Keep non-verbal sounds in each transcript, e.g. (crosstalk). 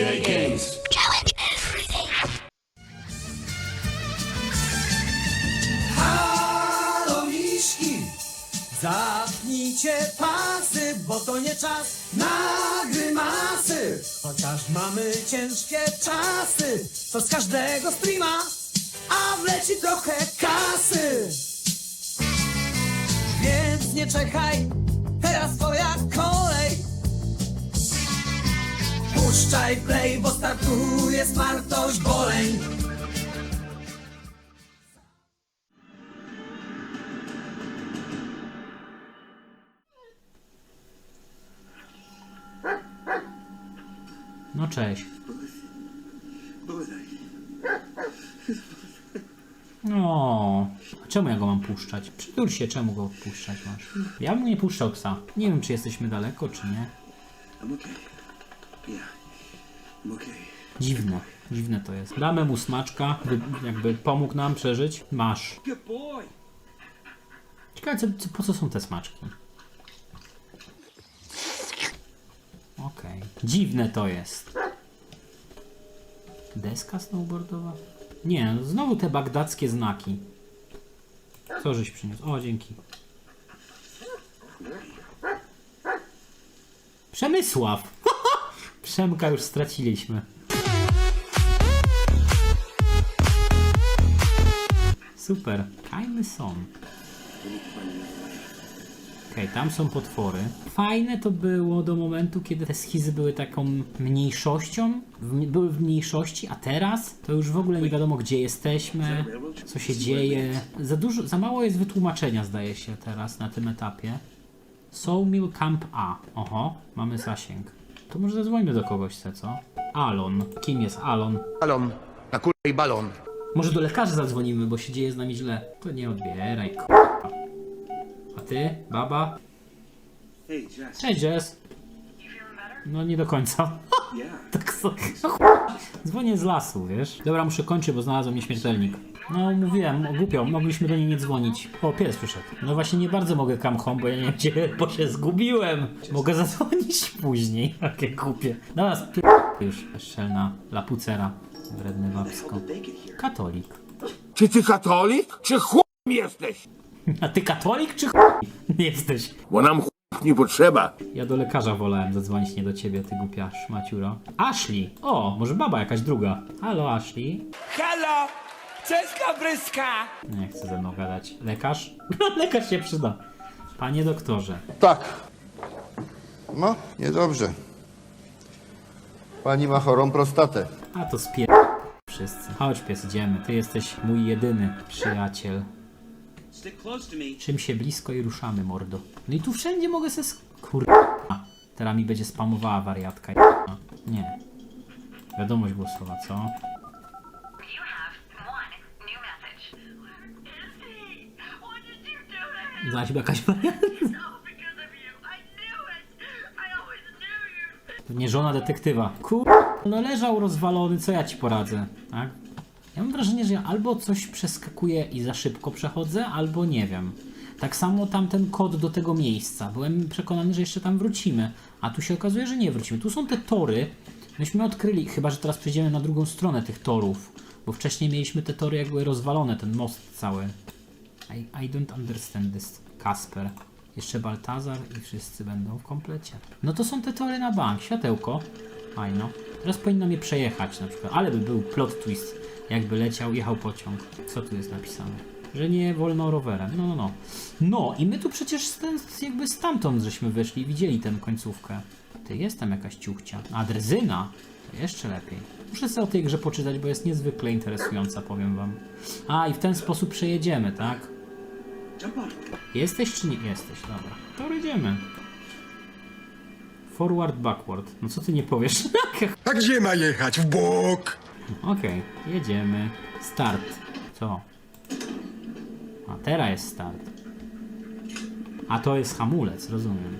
EA Games. Halo miśki, zapnijcie pasy, bo to nie czas na grymasy. Chociaż mamy ciężkie czasy, to z każdego streama, a wleci trochę kasy. Więc nie czekaj, teraz twoja kolej. Puszczaj play, bo startuje smartość boleń. No cześć. No, a czemu ja go mam puszczać? Przytul się, czemu go puszczać masz? Ja bym nie puszczał psa. Nie wiem, czy jesteśmy daleko, czy nie. I'm okay. Yeah. Okay. Dziwne, dziwne to jest. Damy mu smaczka, by, jakby pomógł nam przeżyć. Masz. Ciekawe, co, co, po co są te smaczki? Okej. Dziwne to jest. Deska snowboardowa? Nie, no znowu te bagdackie znaki. Co żeś przyniósł? O, dzięki. Przemysław! (laughs) Przemka już straciliśmy. Super. Kajmy są. Okej, tam są potwory. Fajne to było do momentu, kiedy te schizy były taką mniejszością, w, były w mniejszości, a teraz to już w ogóle nie wiadomo, gdzie jesteśmy, co się dzieje. Za dużo, za mało jest wytłumaczenia, zdaje się, teraz na tym etapie. Sawmill Camp A. Oho, mamy zasięg. To może zadzwońmy do kogoś, se, co? Alon. Kim jest Alon? balon, na kulę i balon. Może do lekarza zadzwonimy, bo się dzieje z nami źle. To nie odbieraj, k***a. A ty, baba? Hey, Jess. Cześć, Jess. No nie do końca. Yeah. (laughs) Tak so... Dzwonię z lasu, wiesz? Dobra, muszę kończyć, bo znalazłem nieśmiertelnik. No mówiłem, głupio, mogliśmy do niej nie dzwonić. O, pies przyszedł. No właśnie nie bardzo mogę come home, bo ja nie wiem gdzie, bo się zgubiłem. Mogę zadzwonić później. (laughs) Jakie głupie. Dobra, sp... już. Szczelna lapucera. Wredny babsko. Katolik. Czy ty katolik, czy chuj jesteś? A ty katolik czy ch... (laughs) jesteś? Bo nam chuj nie potrzeba. Ja do lekarza wolałem zadzwonić, nie do ciebie, ty głupia szmaciuro. Ashley! O, może baba jakaś druga. Halo, Ashley. Halo, cześć bryska. Nie chcę ze mną gadać. Lekarz? (laughs) Lekarz się przyda. Panie doktorze. Tak. No, niedobrze. Pani ma chorą prostatę. A to spier... Wszyscy. Chodź pies, idziemy. Ty jesteś mój jedyny przyjaciel. Stick close to me. Czym się blisko i ruszamy, mordo. No i tu wszędzie mogę se... sk- Kur... Teraz mi będzie spamowała wariatka. Nie. Wiadomość głosowa, co? Knew you. To nie żona detektywa. Kur... No leżał rozwalony, co ja ci poradzę, tak? Ja mam wrażenie, że ja albo coś przeskakuję i za szybko przechodzę, albo nie wiem. Tak samo tamten kod do tego miejsca. Byłem przekonany, że jeszcze tam wrócimy, a tu się okazuje, że nie wrócimy. Tu są te tory. Myśmy odkryli, chyba że teraz przejdziemy na drugą stronę tych torów, bo wcześniej mieliśmy te tory jakby rozwalone, ten most cały. I, I don't understand this, Kasper. Jeszcze Baltazar i wszyscy będą w komplecie. No to są te tory na bank. Światełko. Fajno. Teraz powinno mnie przejechać na przykład. Ale by był plot twist. Jakby leciał, jechał pociąg. Co tu jest napisane? Że nie wolno rowerem. No, no, no. No i my tu przecież ten, jakby stamtąd żeśmy wyszli widzieli tę końcówkę. Ty, jest tam jakaś ciuchcia. A drezyna? To jeszcze lepiej. Muszę sobie o tej grze poczytać, bo jest niezwykle interesująca, powiem wam. A, i w ten sposób przejedziemy, tak? Jesteś czy nie jesteś? Dobra, to idziemy. Forward, backward. No co ty nie powiesz? (laughs) A gdzie ma jechać? W bok! Okej, jedziemy. Start. Co? A teraz jest start. A to jest hamulec, rozumiem.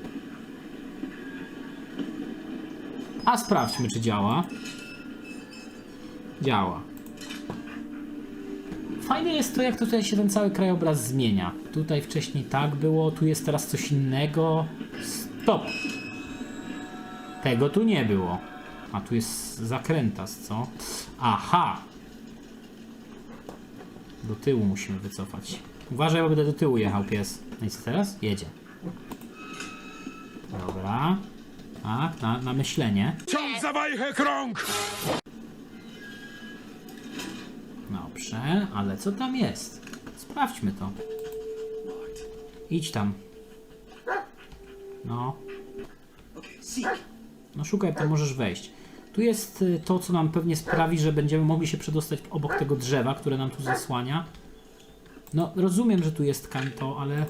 A sprawdźmy, czy działa. Działa. Fajne jest to, jak tutaj się ten cały krajobraz zmienia. Tutaj wcześniej tak było, tu jest teraz coś innego. Stop! Tego tu nie było. A tu jest zakrętas, co? Aha! Do tyłu musimy wycofać. Uważaj, bo będę do tyłu jechał pies. No i co teraz? Jedzie. Dobra. Tak, na, na myślenie. Ciąg za wajchę krąg! Ale co tam jest? Sprawdźmy to. Idź tam. No, no szukaj, to możesz wejść. Tu jest y, to, co nam pewnie sprawi, że będziemy mogli się przedostać obok tego drzewa, które nam tu zasłania. No, rozumiem, że tu jest kanto, ale...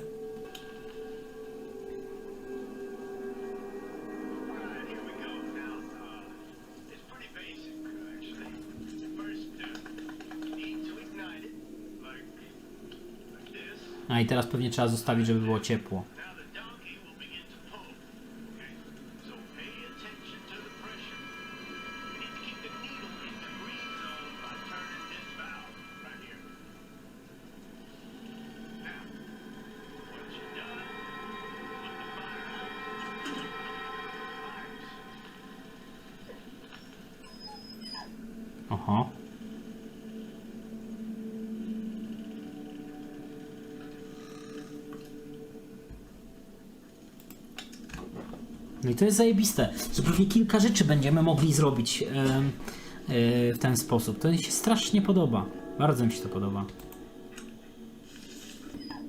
I teraz pewnie trzeba zostawić, żeby było ciepło. Now the donkey will begin to pull. Okay? So pay attention to the pressure. We need to keep the needle in the green zone by turning this valve right here. Now, once you're done, put the fire out. Fires. Oho. To jest zajebiste, że pewnie kilka rzeczy będziemy mogli zrobić e, w ten sposób. To mi się strasznie podoba. Bardzo mi się to podoba.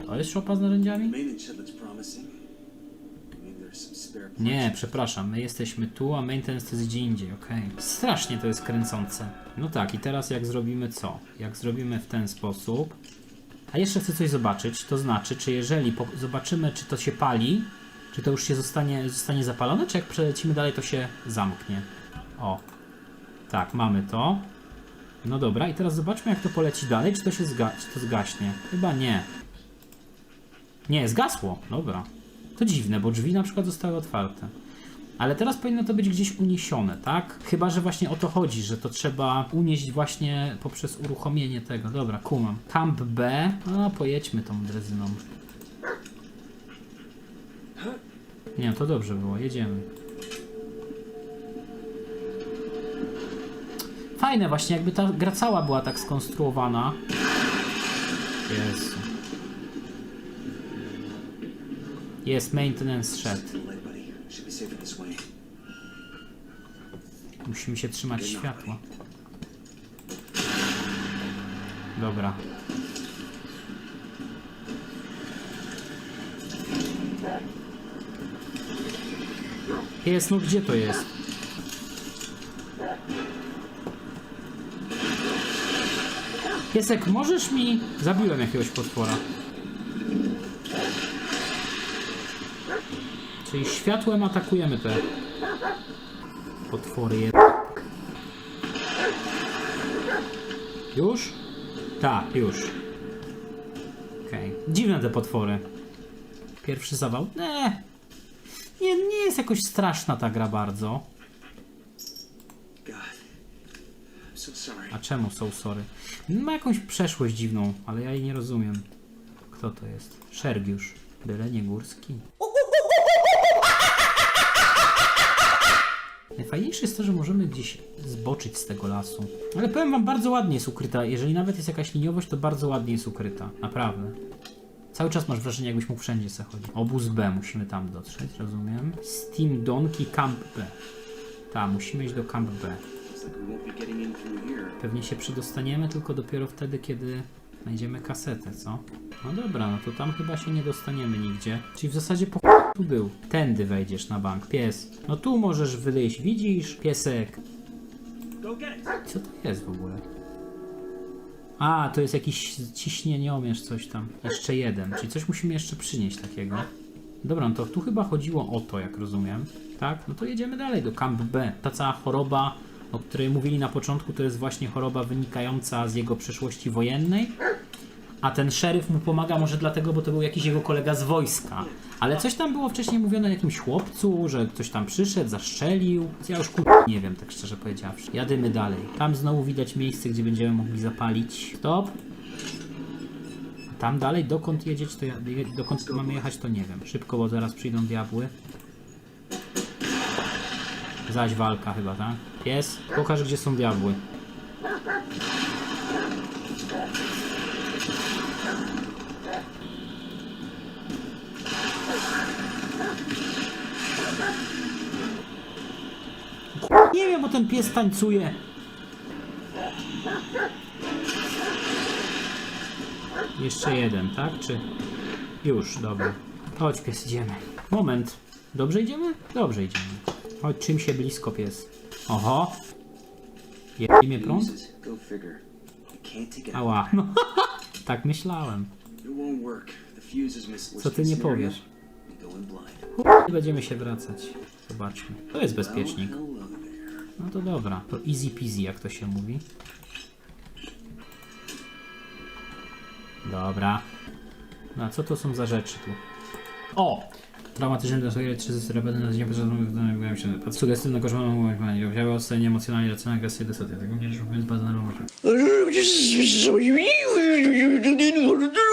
To jest szopa z narzędziami? Nie, przepraszam, my jesteśmy tu, a maintenance to jest gdzie indziej, okej. Strasznie to jest kręcące. No tak, i teraz jak zrobimy co? Jak zrobimy w ten sposób... A jeszcze chcę coś zobaczyć, to znaczy, czy jeżeli zobaczymy, czy to się pali, czy to już się zostanie, zostanie zapalone, czy jak przelecimy dalej, to się zamknie. O. Tak, mamy to. No dobra, i teraz zobaczmy, jak to poleci dalej, czy to się zga czy to zgaśnie. Chyba nie. Nie, zgasło. Dobra. To dziwne, bo drzwi na przykład zostały otwarte. Ale teraz powinno to być gdzieś uniesione, tak? Chyba, że właśnie o to chodzi, że to trzeba unieść właśnie poprzez uruchomienie tego. Dobra, kumam. Camp B. No, pojedźmy tą drezyną. Nie, to dobrze było, jedziemy. Fajne właśnie, jakby ta gra cała była tak skonstruowana. Jezu. Jest maintenance shed. Musimy się trzymać światła. Dobra. Jest, no gdzie to jest? Piesek, możesz mi... Zabiłem jakiegoś potwora. Czyli światłem atakujemy te potwory. je- Już? Tak, już. Okej. Dziwne te potwory. Pierwszy zawał? Nie. Jakoś straszna ta gra bardzo. A czemu są sorry? Ma jakąś przeszłość dziwną, ale ja jej nie rozumiem. Kto to jest? Szergiusz. Byle nie górski. Najfajniejsze jest to, że możemy gdzieś zboczyć z tego lasu. Ale powiem wam, bardzo ładnie jest ukryta. Jeżeli nawet jest jakaś liniowość, to bardzo ładnie jest ukryta. Naprawdę. Cały czas masz wrażenie, jakbyś mógł wszędzie sobie chodzić. Obóz B, musimy tam dotrzeć, rozumiem. Steam Donkey Camp B. Tak, musimy iść do Camp B. Pewnie się przydostaniemy tylko dopiero wtedy, kiedy znajdziemy kasetę, co? No dobra, no to tam chyba się nie dostaniemy nigdzie. Czyli w zasadzie po tu był. Tędy wejdziesz na bank, pies. No tu możesz wyjść, widzisz? Piesek. Co to jest w ogóle? A, to jest jakiś ciśnieniomierz, coś tam. Jeszcze jeden, czyli coś musimy jeszcze przynieść takiego. Dobra, no to tu chyba chodziło o to, jak rozumiem. Tak? No to jedziemy dalej do Camp B. Ta cała choroba, o której mówili na początku, to jest właśnie choroba wynikająca z jego przeszłości wojennej. A ten szeryf mu pomaga może dlatego, bo to był jakiś jego kolega z wojska. Ale coś tam było wcześniej mówione o jakimś chłopcu, że ktoś tam przyszedł, zaszczelił. Ja już kur... nie wiem, tak szczerze powiedziawszy. Jadymy dalej. Tam znowu widać miejsce, gdzie będziemy mogli zapalić. Stop. Tam dalej, dokąd jedzieć, to ja, dokąd mamy jechać, to nie wiem. Szybko, bo zaraz przyjdą diabły. Zaś walka chyba, tak? Pies, pokaż gdzie są diabły. Nie wiem, bo ten pies tańcuje. Jeszcze jeden, tak? Czy... Już, dobra. Chodź pies, idziemy. Moment. Dobrze idziemy? Dobrze idziemy. Chodź, czym się blisko pies. Oho. Jebie mnie prąd? Ała. No, (laughs) tak myślałem. Co ty nie powiesz? Będziemy się wracać. Zobaczmy. To jest bezpiecznik. No to dobra. To easy peasy, jak to się mówi. Dobra. No a co to są za rzeczy tu? O! Traumatyczne dla sobie trzy zesty będę na dzień pożarowym się. Pod sugestywnego żoną mówię, objawy ocenie emocjonalnie, racjonalnie, agresję, desaty. Tego nie więc bardzo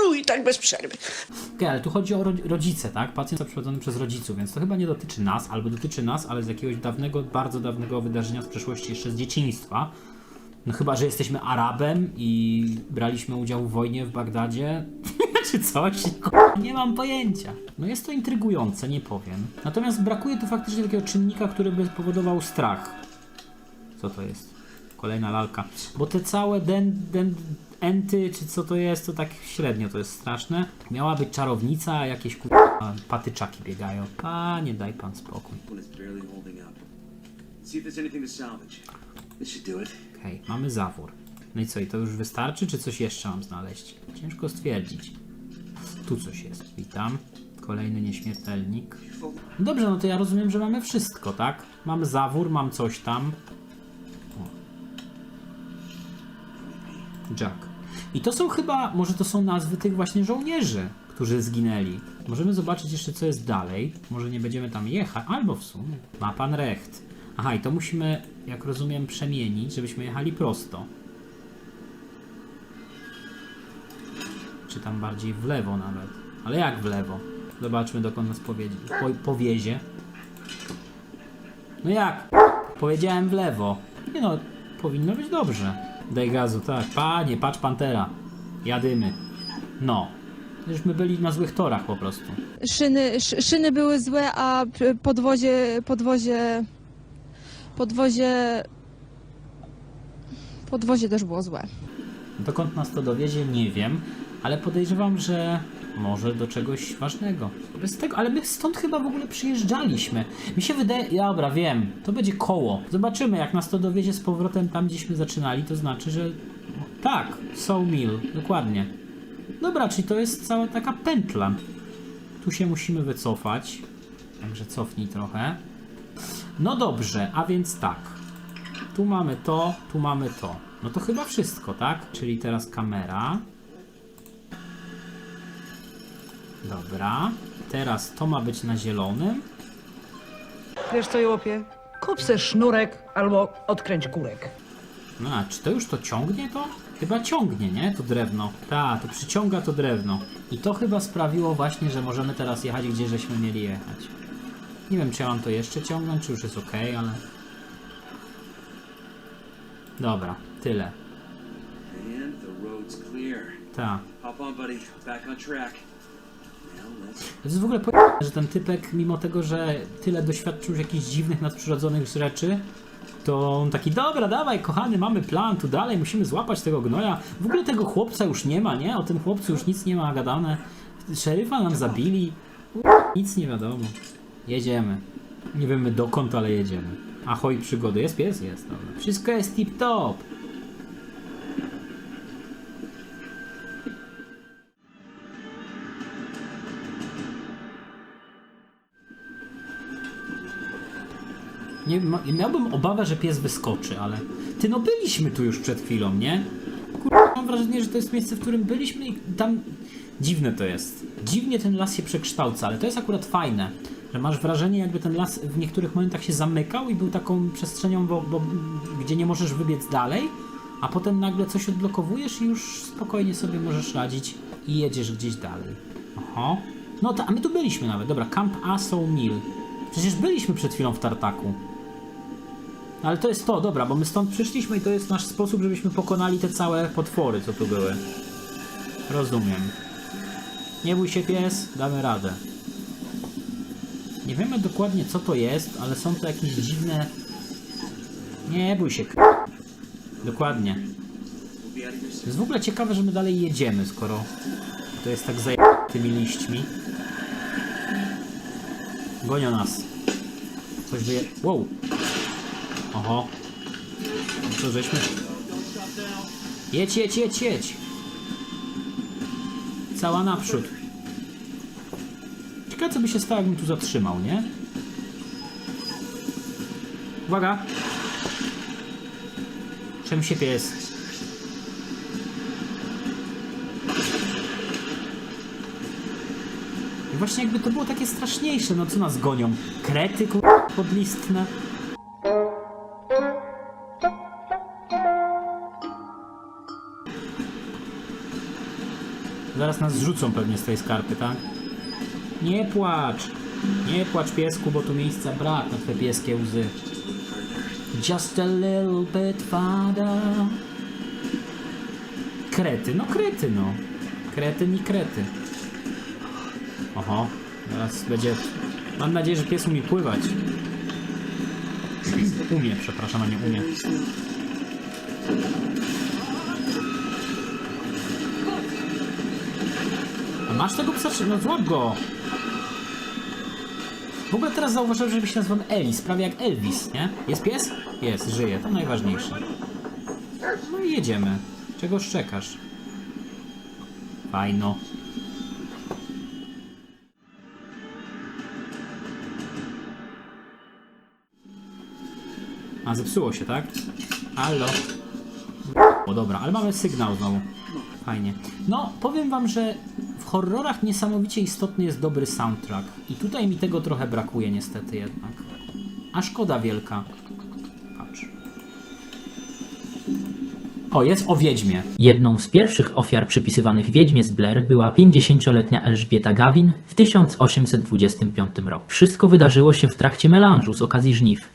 normalne. I tak bez przerwy. Okej, ale tu chodzi o ro- rodzice, tak? Pacjent przeprowadzony przez rodziców, więc to chyba nie dotyczy nas, albo dotyczy nas, ale z jakiegoś dawnego, bardzo dawnego wydarzenia z przeszłości, jeszcze z dzieciństwa. No chyba, że jesteśmy Arabem i braliśmy udział w wojnie w Bagdadzie, (laughs) czy coś. Nie mam pojęcia. No jest to intrygujące, nie powiem. Natomiast brakuje tu faktycznie takiego czynnika, który by powodował strach. Co to jest? Kolejna lalka. Bo te całe den, den, enty, czy co to jest, to tak średnio to jest straszne. Miała być czarownica, a jakieś ku... patyczaki biegają. Panie, daj pan spokój. Okej, mamy zawór. No i co, i to już wystarczy, czy coś jeszcze mam znaleźć? Ciężko stwierdzić. Tu coś jest. Witam. Kolejny nieśmiertelnik. No Dobrze, no to ja rozumiem, że mamy wszystko, tak? Mam zawór, mam coś tam. O. Jack. I to są chyba, może to są nazwy tych właśnie żołnierzy, którzy zginęli. Możemy zobaczyć jeszcze, co jest dalej. Może nie będziemy tam jechać, albo w sumie. Ma pan recht. Aha, i to musimy, jak rozumiem, przemienić, żebyśmy jechali prosto. Czy tam bardziej w lewo nawet. Ale jak w lewo? Zobaczmy, dokąd nas. Po, powiezie. No jak? Powiedziałem w lewo. Nie no, powinno być dobrze. Daj gazu, tak. Panie, patrz Pantera. Jadymy. No. Żeśmy byli na złych torach po prostu. Szyny, sz, szyny były złe, a podwozie, podwozie, podwozie, podwozie też było złe. Dokąd nas to dowiezie, nie wiem, ale podejrzewam, że może do czegoś ważnego. Bez tego, ale my stąd chyba w ogóle przyjeżdżaliśmy. Mi się wydaje, dobra, wiem, to będzie koło. Zobaczymy, jak nas to dowiezie z powrotem tam, gdzieśmy zaczynali, to znaczy, że tak, Sawmill, dokładnie. Dobra, czyli to jest cała taka pętla. Tu się musimy wycofać, także cofnij trochę. No dobrze, a więc tak. Tu mamy to, tu mamy to. No to chyba wszystko, tak? Czyli teraz kamera. Dobra. Teraz to ma być na zielonym. Wiesz co, Jopie? Kup se sznurek albo odkręć kurek. No a czy to już to ciągnie to? Chyba ciągnie, nie? To drewno. Ta, to przyciąga to drewno. I to chyba sprawiło właśnie, że możemy teraz jechać, gdzie żeśmy mieli jechać. Nie wiem, czy ja mam to jeszcze ciągnąć, czy już jest ok, ale... Dobra, tyle. And the road's clear. Ta. Hop on, buddy. Back on track. To jest w ogóle po... że ten typek, mimo tego, że tyle doświadczył jakichś dziwnych, nadprzyrodzonych rzeczy, to on taki, dobra, dawaj, kochany, mamy plan, tu dalej, musimy złapać tego gnoja. W ogóle tego chłopca już nie ma, nie? O tym chłopcu już nic nie ma gadane. Szeryfa nam zabili. Nic nie wiadomo. Jedziemy. Nie wiemy dokąd, ale jedziemy. Ahoj, przygody. Jest pies? Jest, dobra. Wszystko jest tip-top. Nie, ma, miałbym obawę, że pies wyskoczy, ale... Ty, no byliśmy tu już przed chwilą, nie? Kurwa, mam wrażenie, że to jest miejsce, w którym byliśmy i tam... Dziwne to jest. Dziwnie ten las się przekształca, ale to jest akurat fajne, że masz wrażenie, jakby ten las w niektórych momentach się zamykał i był taką przestrzenią, bo, bo, gdzie nie możesz wybiec dalej, a potem nagle coś odblokowujesz i już spokojnie sobie możesz radzić i jedziesz gdzieś dalej. Oho. No to, a my tu byliśmy nawet. Dobra, Camp Aso Mill. Przecież byliśmy przed chwilą w Tartaku. Ale to jest to, dobra, bo my stąd przyszliśmy i to jest nasz sposób, żebyśmy pokonali te całe potwory, co tu były. Rozumiem. Nie bój się pies, damy radę. Nie wiemy dokładnie co to jest, ale są to jakieś dziwne... Nie bój się, k- Dokładnie. To jest w ogóle ciekawe, że my dalej jedziemy, skoro to jest tak zaje... tymi liśćmi. Gonią nas. Coś wyje... Wow. Oho. No Co żeśmy... Jedź, jedź, jedź, jedź. Cała naprzód. Ciekawe co by się stało, jakbym tu zatrzymał, nie? Uwaga! Czym się pies? Właśnie jakby to było takie straszniejsze, no co nas gonią? Krety podlistne? Zaraz nas zrzucą pewnie z tej skarpy, tak? Nie płacz! Nie płacz piesku, bo tu miejsca brak na te pieskie łzy. Just a little bit farther. Krety, no krety, no. Kretyn i krety. Oho, teraz będzie... Mam nadzieję, że pies umie pływać. Umie, przepraszam, a nie umie. Masz tego psa? No złap go! W ogóle teraz zauważyłem, że się nazywam Elis, prawie jak Elvis, nie? Jest pies? Jest, żyje, to najważniejsze. No i jedziemy. Czego czekasz? Fajno. A, zepsuło się, tak? Halo? O, dobra, ale mamy sygnał znowu. Fajnie. No, powiem wam, że horrorach niesamowicie istotny jest dobry soundtrack. I tutaj mi tego trochę brakuje niestety jednak. A szkoda wielka. Patrz. O, jest o Wiedźmie. Jedną z pierwszych ofiar przypisywanych wiedźmie z Blair była 50-letnia Elżbieta Gawin w 1825 roku. Wszystko wydarzyło się w trakcie melanżu z okazji żniw.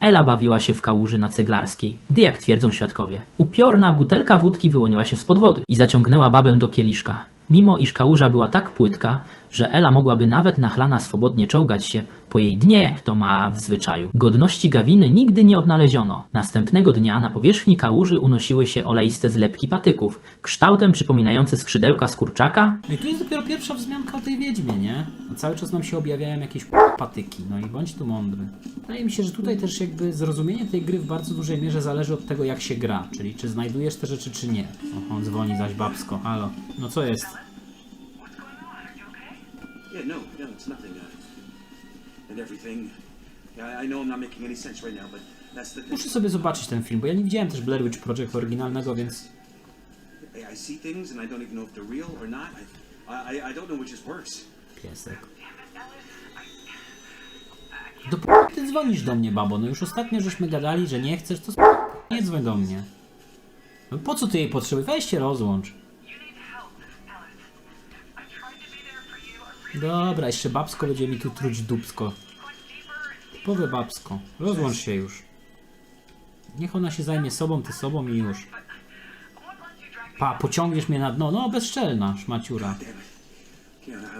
Ela bawiła się w kałuży na Ceglarskiej, gdy jak twierdzą świadkowie, upiorna butelka wódki wyłoniła się spod wody i zaciągnęła babę do kieliszka. Mimo iż kałuża była tak płytka, że Ela mogłaby nawet nachlana swobodnie czołgać się po jej dnie, to ma w zwyczaju. Godności Gawiny nigdy nie odnaleziono. Następnego dnia na powierzchni kałuży unosiły się oleiste zlepki patyków, kształtem przypominające skrzydełka z kurczaka, No i tu jest dopiero pierwsza wzmianka o tej wiedźmie, nie? Cały czas nam się objawiają jakieś patyki, no i bądź tu mądry. Wydaje mi się, że tutaj też jakby zrozumienie tej gry w bardzo dużej mierze zależy od tego, jak się gra, czyli czy znajdujesz te rzeczy, czy nie. Oho, dzwoni zaś babsko, halo. No co jest? Yeah, no, no, it's nothing. Uh, and everything. Yeah, I know I'm not making any sense right now, but that's the thing. Muszę sobie zobaczyć ten film, bo ja nie widziałem też Blair Witch Project oryginalnego, więc I, see things and I don't even know if they're real or not. I, I, I don't know which is worse. piesek. Dopóki ty dzwonisz do mnie, babo, no już ostatnio żeśmy gadali, że nie chcesz, to nie dzwoń do mnie. No po co ty jej potrzebujesz? Weź się rozłącz. Dobra, jeszcze babsko będzie mi tu truć dupsko. Typowe babsko. Rozłącz się już. Niech ona się zajmie sobą, ty sobą i już. Pa, pociągniesz mnie na dno. No, bezczelna szmaciura.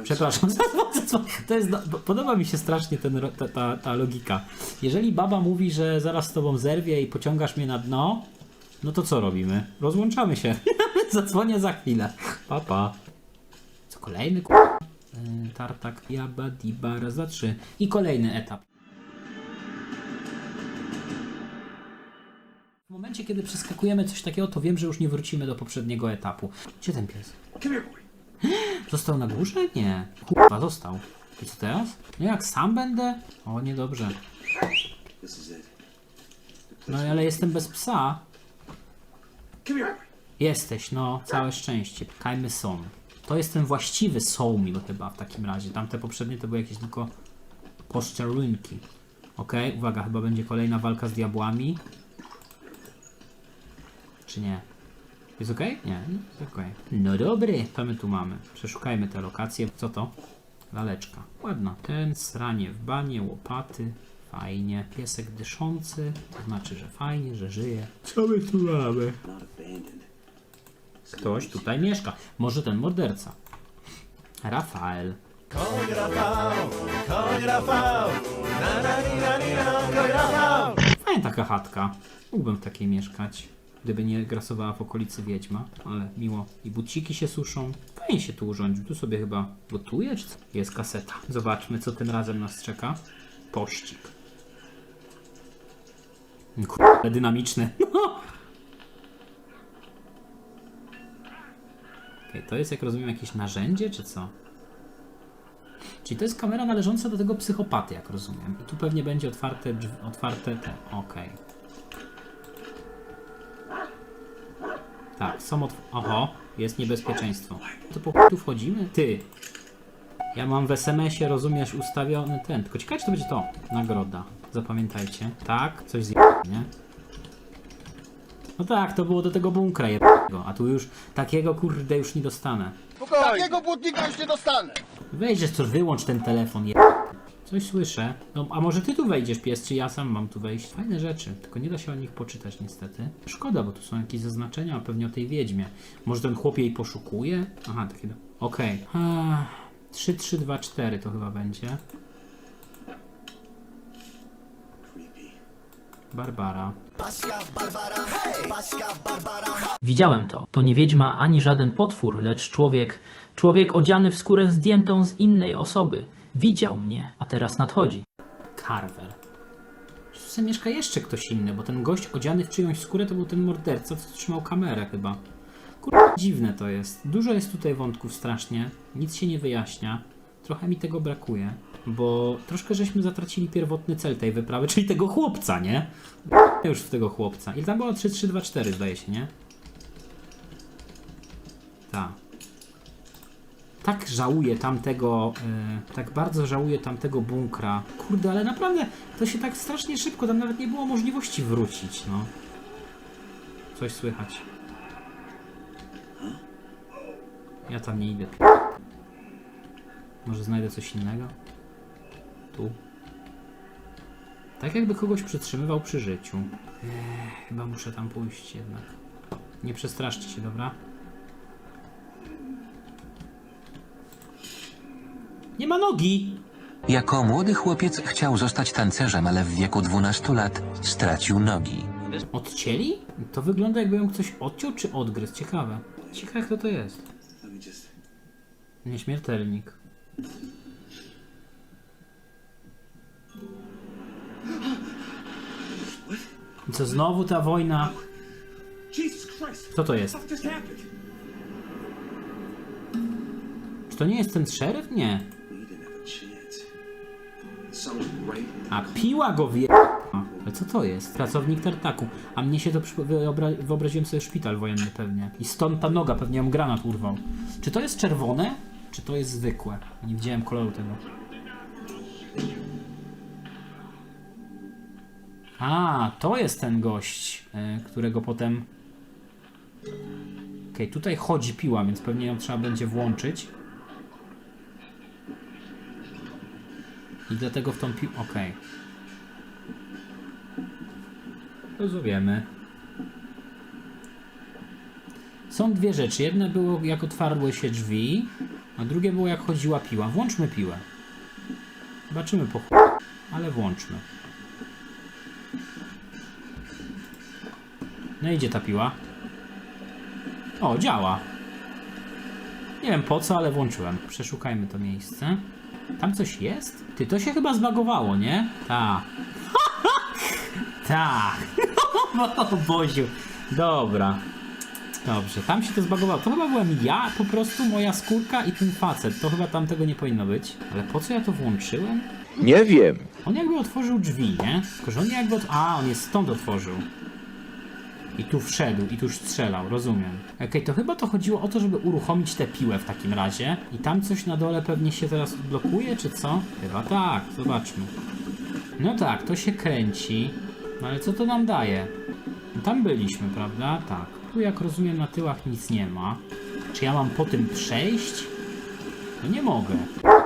Przepraszam. (laughs) To jest, do- podoba mi się strasznie ten, ta, ta, ta logika. Jeżeli baba mówi, że zaraz z tobą zerwie i pociągasz mnie na dno, no to co robimy? Rozłączamy się. (laughs) Zadzwonię za chwilę. Papa. Pa. Co kolejny ku... Yy, Tartak, jaba, diba, raz, dwa, trzy. I kolejny etap. W momencie, kiedy przeskakujemy coś takiego, to wiem, że już nie wrócimy do poprzedniego etapu. Gdzie ten pies? (gasps) Został na górze? Nie. Kurwa, został. I co teraz? No jak sam będę? O, niedobrze. No ale jestem bez psa. Jesteś, no, całe szczęście. Kajmy są. To jest ten właściwy soulmill chyba w takim razie. Tamte poprzednie to były jakieś tylko poszczerunki. Okej, uwaga, chyba będzie kolejna walka z diabłami. Czy nie? Jest okej? Nie, jest okej. No dobry, to my tu mamy. Przeszukajmy te lokacje. Co to? Laleczka. Ładna. Ten, sranie w banie, łopaty, Fajnie. Piesek dyszący, to znaczy, że fajnie, że żyje. Co my tu mamy? Ktoś tutaj mieszka. Może ten morderca. Rafael. Fajna taka chatka. Mógłbym w takiej mieszkać. Gdyby nie grasowała w okolicy wiedźma, ale miło. I buciki się suszą. Fajnie się tu urządził. Tu sobie chyba gotuje, czy co? Jest kaseta. Zobaczmy, co tym razem nas czeka. Pościg. Kurde, dynamiczny. (laughs) Okej, to jest, jak rozumiem, jakieś narzędzie, czy co? Czyli to jest kamera należąca do tego psychopaty, jak rozumiem. I tu pewnie będzie otwarte drzwi, otwarte te. Okej. Tak, są otw... Oho, jest niebezpieczeństwo. To po tu wchodzimy? Ty. Ja mam w SMS-ie, rozumiesz, ustawiony ten. Tylko ciekawe, czy to będzie to. Nagroda. Zapamiętajcie. Tak, coś z nie? No tak, to było do tego bunkra jednego, a tu już takiego kurde już nie dostanę. Takiego błotnika już nie dostanę. Weź, że co, wyłącz ten telefon, je... Coś słyszę. No, a może ty tu wejdziesz, pies, czy ja sam mam tu wejść? Fajne rzeczy, tylko nie da się o nich poczytać niestety. Szkoda, bo tu są jakieś zaznaczenia, a pewnie o tej wiedźmie. Może ten chłop jej poszukuje? Aha, takie... do- Okej. Okay. 3, 3, 2, 4 to chyba będzie. Creepy. Barbara. Widziałem to. To nie wiedźma ani żaden potwór, lecz człowiek. Człowiek odziany w skórę zdjętą z innej osoby. Widział mnie, a teraz nadchodzi. Carver. Sobie mieszka jeszcze ktoś inny, bo ten gość odziany w czyjąś skórę to był ten morderca, co trzymał kamerę chyba. Kurde, dziwne to jest. Dużo jest tutaj wątków strasznie. Nic się nie wyjaśnia. Trochę mi tego brakuje, bo troszkę żeśmy zatracili pierwotny cel tej wyprawy, czyli tego chłopca, nie? Już w tego chłopca. I tam było 3, 3, 2, 4 zdaje się, nie? Tak. Tak żałuję tamtego, e, tak bardzo żałuję tamtego bunkra. Kurde, ale naprawdę to się tak strasznie szybko, tam nawet nie było możliwości wrócić, no. Coś słychać. Ja tam nie idę. Może znajdę coś innego? Tu. Tak jakby kogoś przytrzymywał przy życiu. Ech, chyba muszę tam pójść jednak. Nie przestraszcie się, dobra? Nie ma nogi! Jako młody chłopiec chciał zostać tancerzem, ale w wieku 12 lat stracił nogi. Odcięli? To wygląda jakby ją ktoś odciął czy odgryzł. Ciekawe. Ciekawe kto to jest. Nieśmiertelnik. I Co znowu ta wojna? Co to jest? Czy to nie jest ten szeryf? Nie. A piła go wie... Ale co to jest? Pracownik tartaku. A mnie się to wyobraziłem sobie szpital wojenny pewnie. I stąd ta noga, pewnie ją granat urwał. Czy to jest czerwone? Czy to jest zwykłe? Nie widziałem koloru tego. A, to jest ten gość, e, którego potem... Okej, tutaj chodzi piła, więc pewnie ją trzeba będzie włączyć. I dlatego w tą piłę... Okej. Rozumiemy. Są dwie rzeczy. Jedna było jak otwarły się drzwi, a drugie było jak chodziła piła. Włączmy piłę. Zobaczymy po ale włączmy. No idzie ta piła. O, działa. Nie wiem po co, ale włączyłem. Przeszukajmy to miejsce. Tam coś jest? Ty, to się chyba zbagowało, nie? Tak. (laughs) Tak. (laughs) o Boziu. Dobra. Dobrze, tam się to zbagowało. To chyba byłem ja, po prostu moja skórka i ten facet. To chyba tam tego nie powinno być. Ale po co ja to włączyłem? Nie wiem. On jakby otworzył drzwi, nie? Tylko, że on jakby... Ot... A, on jest stąd otworzył. I tu wszedł, i tu strzelał, rozumiem. Okej, to chyba to chodziło o to, żeby uruchomić tę piłę w takim razie. I tam coś na dole pewnie się teraz blokuje, czy co? Chyba tak, zobaczmy. No tak, to się kręci. No ale co to nam daje? No tam byliśmy, prawda? Tak. Tu jak rozumiem na tyłach nic nie ma. Czy ja mam po tym przejść? No nie mogę.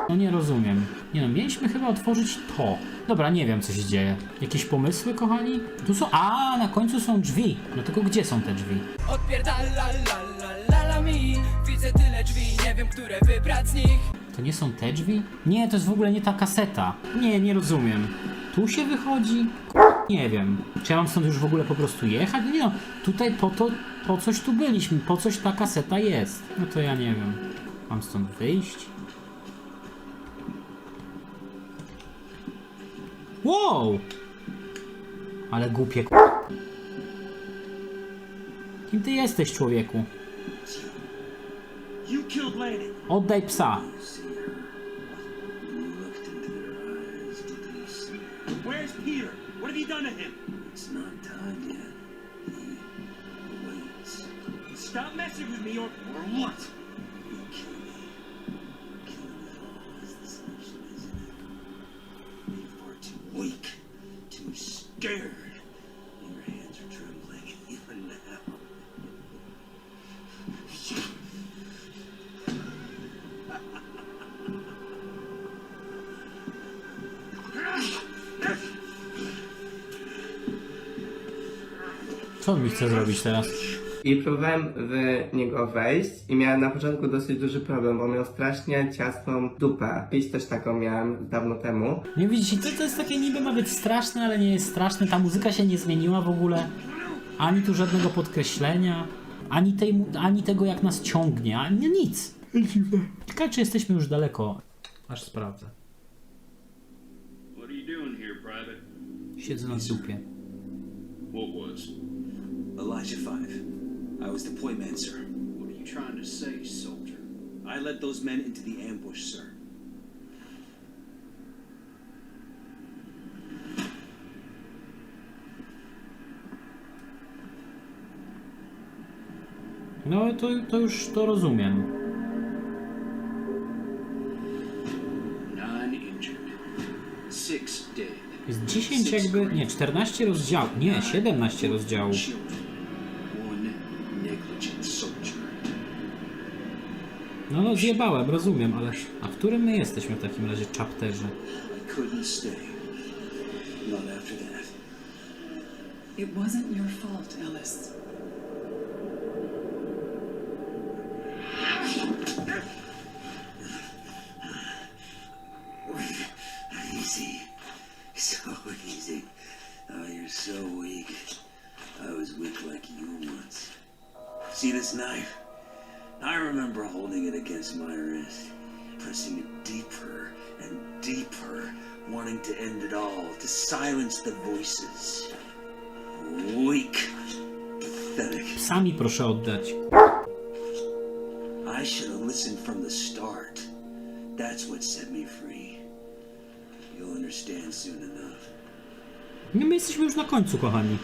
No nie rozumiem. Nie no, mieliśmy chyba otworzyć to. Dobra, nie wiem co się dzieje. Jakieś pomysły, kochani? Tu są... A, na końcu są drzwi. No tylko gdzie są te drzwi? Odpierdala la la la la mi Widzę tyle drzwi, nie wiem, które wybrać z nich To nie są te drzwi? Nie, to jest w ogóle nie ta kaseta. Nie, nie rozumiem. Tu się wychodzi? Nie wiem. Czy ja mam stąd już w ogóle po prostu jechać? Nie no, tutaj po to, po coś tu byliśmy, po coś ta kaseta jest. No to ja nie wiem. Mam stąd wyjść? Wow! Ale głupie. Kim ty jesteś, człowieku? Oddaj psa. Where's Peter? What have you done to him? It's not time yet. He waits. Stop messing with me or Or what? Scared. Your hands are trembling even now. Co on mi chce zrobić teraz? I próbowałem w niego wejść i miałem na początku dosyć duży problem, bo miał strasznie ciasną dupę. Pić też taką miałem dawno temu. Nie widzicie, to, to jest takie niby ma być straszne, ale nie jest straszne. Ta muzyka się nie zmieniła w ogóle. Ani tu żadnego podkreślenia, ani, tej, mu- ani tego jak nas ciągnie, ani nic. Ciekawe czy jesteśmy już daleko. Aż sprawdzę. What are you doing here, Private? Siedzę na dupie. What was? Elijah Five. I was the point man, sir. What are you trying to say, soldier? I led those men into the ambush, sir. No to, to już to rozumiem. Nine injured. Six dead. Jest 10 jakby, nie, 14 rozdziałów, nie, 17 rozdziałów. Children. No no zjebałem, rozumiem, ale a w którym my jesteśmy w takim razie chapterze? I couldn't stay. Not after that. It wasn't your fault, Ellis. Easy. So easy. Oh, you're so weak. I was weak like you once. See this knife? I remember holding it against my wrist, pressing it deeper and deeper, wanting to end it all, to silence the voices. Weak. Pathetic. Psami proszę oddać. I should have listened from the start. That's what set me free. You'll understand soon enough. My jesteśmy już na końcu, kochani.